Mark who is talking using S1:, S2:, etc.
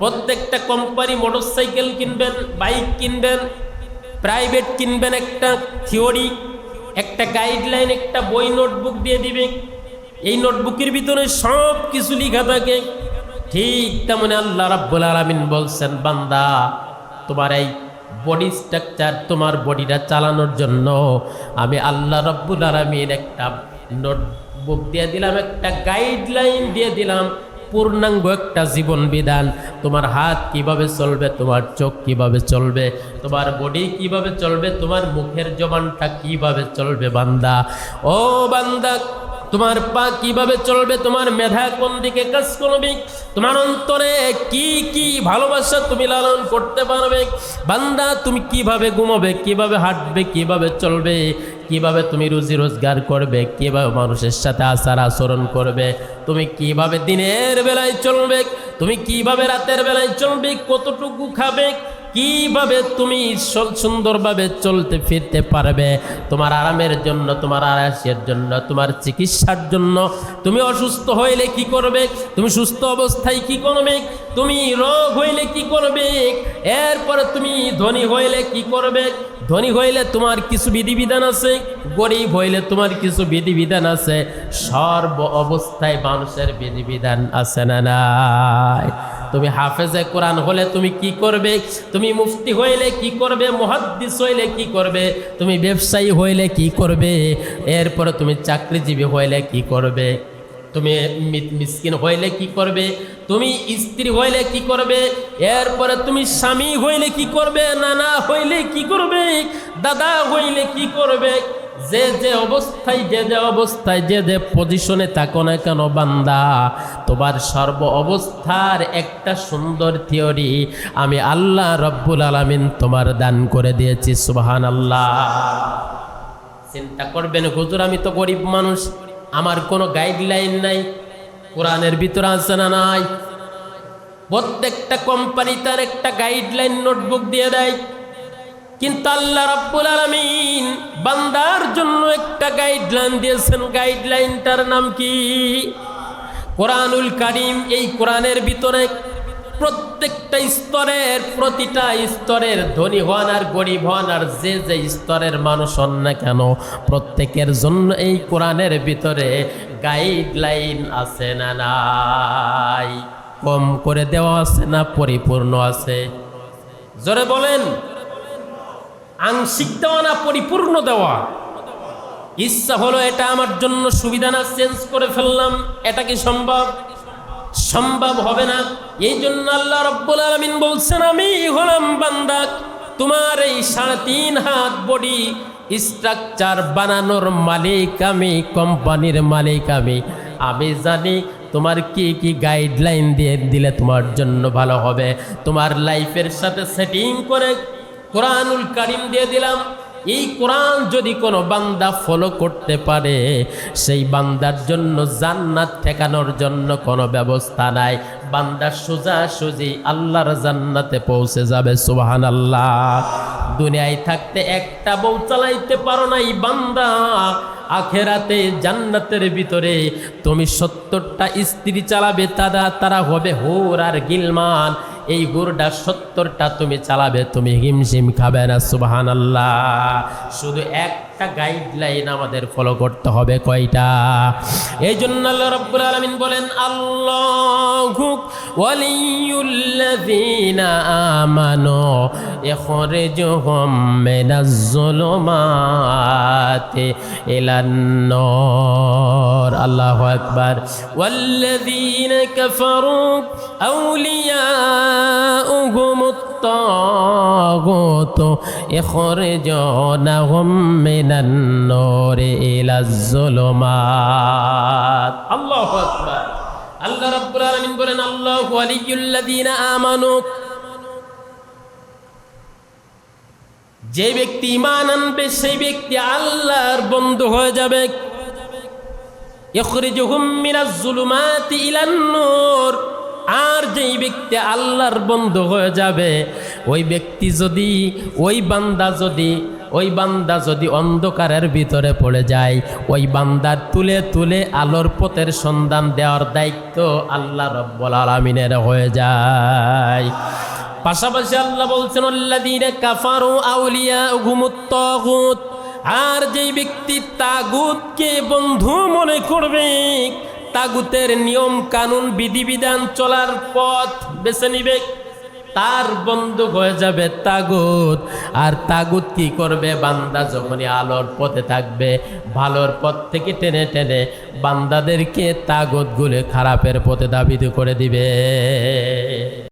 S1: প্রত্যেকটা company motorcycle কিনবেন, bike কিনবেন, প্রাইভেট কিনবেন একটা থিওরি, একটা গাইডলাইন, একটা বই, নোটবুক দিয়ে দিবে। এই নোটবুকের ভিতরে সব কিছু লিখা থাকে। ঠিক তেমন আল্লাহ রাব্বুল আলামিন বলছেন, বান্দা, তোমার এই বডি স্ট্রাকচার তোমার বডিটা চালানোর জন্য আমি আল্লাহ রাব্বুল আলামিন একটা নোটবুক দিয়ে দিলাম, একটা গাইডলাইন দিয়ে দিলাম। পূর্ণাঙ্গ একটা জীবন বিধান। তোমার হাত কীভাবে চলবে, তোমার চোখ কীভাবে চলবে, তোমার বডি কীভাবে চলবে, তোমার মুখের জবানটা কীভাবে চলবে বান্দা? ও বান্দা তোমার পা কীভাবে চলবে? তোমার মেধা কোন দিকে? কাজ করবে তোমার অন্তরে কি কি ভালোবাসা তুমি লালন করতে পারবে? বান্দা, তুমি কীভাবে ঘুমাবে? কীভাবে হাঁটবে? কীভাবে চলবে? কীভাবে তুমি রুজি রোজগার করবে? কীভাবে মানুষের সাথে আচার আচরণ করবে? তুমি কীভাবে দিনের বেলায় চলবে? তুমি কীভাবে রাতের বেলায় চলবে? কতটুকু খাবে? কীভাবে তুমি সুন্দরভাবে চলতে, ফিরতে পারবে? তোমার আরামের জন্য, তোমার আরাসের জন্য, তোমার চিকিৎসার জন্য। তুমি অসুস্থ হইলে কি করবে? তুমি সুস্থ অবস্থায় কি করবে? তুমি রোগ হইলে কি করবে? এরপরে তুমি ধনী হইলে কি করবে? ধনী হইলে তোমার কিছু বিধিবিধান আছে? গরিব হইলে তোমার কিছু বিধিবিধান আছে? সর্ব অবস্থায় মানুষের বিধিবিধান আছে না নাই? তুমি হাফেজে কোরআন হলে তুমি কি করবে তুমি মুফতি হইলে কি করবে মহাদ্দিস হইলে কি করবে তুমি ব্যবসায়ী হইলে কি করবে এরপরে তুমি চাকরিজীবী হইলে কি করবে তুমি মিসকিন হইলে কি করবে তুমি স্ত্রী হইলে কি করবে এরপরে তুমি স্বামী হইলে কি করবে নানা হইলে কি করবে দাদা হইলে কি করবে যে যে অবস্থায়, যে যে অবস্থায়, যে যে পজিশনে থাকো না কেন বান্দা? তোমার সর্ব অবস্থার একটা সুন্দর থিওরি আমি আল্লাহ রব্বুল আলামিন তোমার দান করে দিয়েছি সুবহান আল্লাহ চিন্তা করবেন হুজুর, আমি তো গরিব মানুষ। আমার কোনো গাইডলাইন নাই। কোরআনের ভিতরে আছে না নাই? প্রত্যেকটা কোম্পানি তার একটা গাইডলাইন নোটবুক দিয়ে দেয়। কিন্তু আল্লাহ রাব্বুল আলামিন বান্দার জন্য একটা গাইডলাইন দিয়েছেন। গাইডলাইনটার নাম কি? কোরআনুল কারিম, এই কোরআনের ভিতরে প্রত্যেকটা স্তরের, প্রতিটা স্তরের ধনী হন আর গরিব হন আর যে যে স্তরের মানুষ হন না কেন, প্রত্যেকের জন্য এই কোরআনের ভিতরে গাইডলাইন আছে না নাই? কম করে দেওয়া আছে না পরিপূর্ণ আছে? জোরে বলেন। আংশিক দেওয়া না পরিপূর্ণ দেওয়া। ইচ্ছা হলো এটা আমার জন্য সুবিধা না, চেঞ্জ করে ফেললাম। এটা কি সম্ভব? সম্ভব হবে না। এই জন্য আল্লাহ রব্বুল আলমিন বলছেন, আমি হলাম বান্দা। তোমার এই সাড়ে তিন হাত বডি স্ট্রাকচার বানানোর মালিক আমি, কোম্পানির মালিক আমি। আমি জানি তোমার কি কি গাইডলাইন দিয়ে দিলে তোমার জন্য ভালো হবে। তোমার লাইফের সাথে সেটিং করে কোরআনুল কারিম দিয়ে দিলাম। এই কোরআন যদি কোনো বান্দা ফলো করতে পারে, সেই বান্দার জন্য জান্নাত ঠেকানোর জন্য কোনো ব্যবস্থা নাই। বান্দা সোজা সুজি আল্লাহর জান্নাতে পৌঁছে যাবে সুবাহান আল্লাহ দুনিয়ায় থাকতে একটা বউ চালাইতে পারো নাই বান্দা। আখেরাতে জান্নাতের ভিতরে তুমি সত্তরটা স্ত্রী চালাবে, তারা তারা হবে হোর আর গিলমান। এই গরুটা সত্তরটা তুমি চালাবে, তুমি হিমশিম খাবে না সুবাহান আল্লাহ শুধু একটা গাইডলাইন আমাদের ফলো করতে হবে, কয়টা? এই জন্য আল্লাহ রব্বুল আলমিন বলেন, আল্লাহ ولي الذين آمنوا يخرجهم من الظلمات إلى النور. الله أكبر. والذين كفروا أولياؤهم الطاغوت يخرجونهم من النور إلى الظلمات. الله أكبر. আল্লাহ রাব্বুল আলামিন বলেন, আল্লাহু ওয়ালিয়ুল্লাযীনা আমানু। যে ব্যক্তি ঈমান আনবে, সেই ব্যক্তি আল্লাহর বন্ধু হয়ে যাবে। ইখরিজুহুম মিনাজ যুলুমাতি ইলান নূর। আর যেই ব্যক্তি আল্লাহর বন্ধু হয়ে যাবে, ওই ব্যক্তি যদি, ওই বান্দা যদি ওই বান্দা যদি অন্ধকারের ভিতরে পড়ে যায়, ওই বান্দার তুলে তুলে আলোর পথের সন্ধান দেওয়ার দায়িত্ব আল্লাহ রব্বুল আলমিনের হয়ে যায়। পাশাপাশি আল্লাহ বলছেন কাফারু আউলিয়া ঘুমুত তগুত আর যেই ব্যক্তি তাগুতকে বন্ধু মনে করবে, তাগুতের নিয়ম কানুন বিধিবিধান চলার পথ বেছে নিবে। তার বন্ধু হয়ে যাবে তাগুত। আর তাগুত কি করবে? বান্দা যখনই আলোর পথে থাকবে, ভালোর পথ থেকে টেনে টেনে বান্দাদেরকে তাগুত গুলে খারাপের পথে দাবিত করে দিবে।